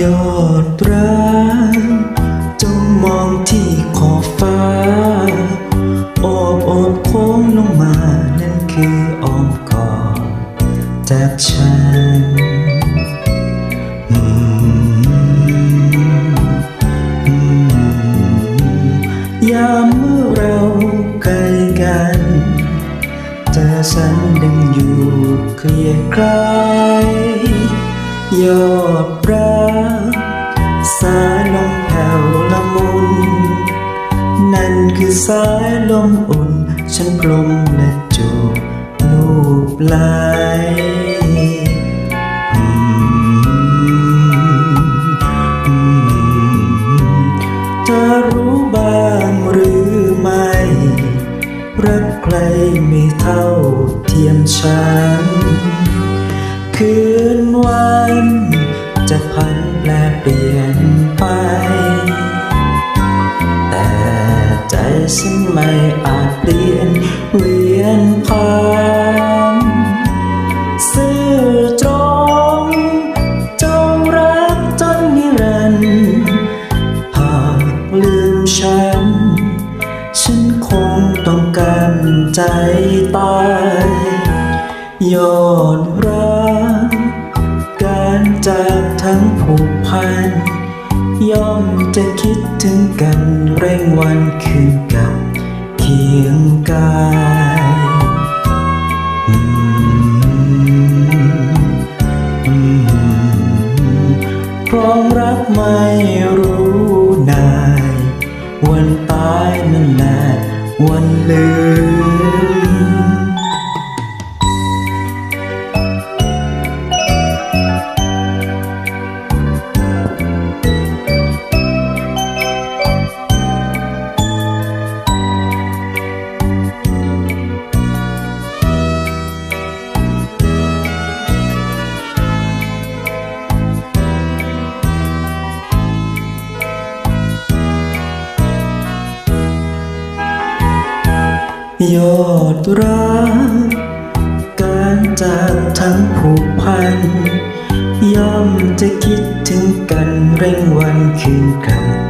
ยอดรักจงมองที่ขอบฟ้าโอบโอบโค้งลงมา นั่นคืออ้อมกอดจากฉันยามเมื่อเราใกลกันเธอฉันดึงอยู่เคลียร์ใกลยอดรัก นั่นคือสายลมอุ่น ฉันกลมและจูบลูบไหลอืมอืมเธอรู้บ้างหรือไม่ รักใครไม่เท่าเทียมฉัน คืนวันจะพัน ใจฉันไม่อาจเปลี่ยนเวียนผ่านซื่อตรงจงรักจนนิรันดร์หากลืมฉัน ฉันคงต้องการใจตายยอดรักการจากทั้งผูกพัน ย่อมจะคิดถึงกันเร่งวันคืนกัน ยอดรัก การจากทั้งผูกพัน ย่อมจะคิดถึงกันเร่งวันคืนกัน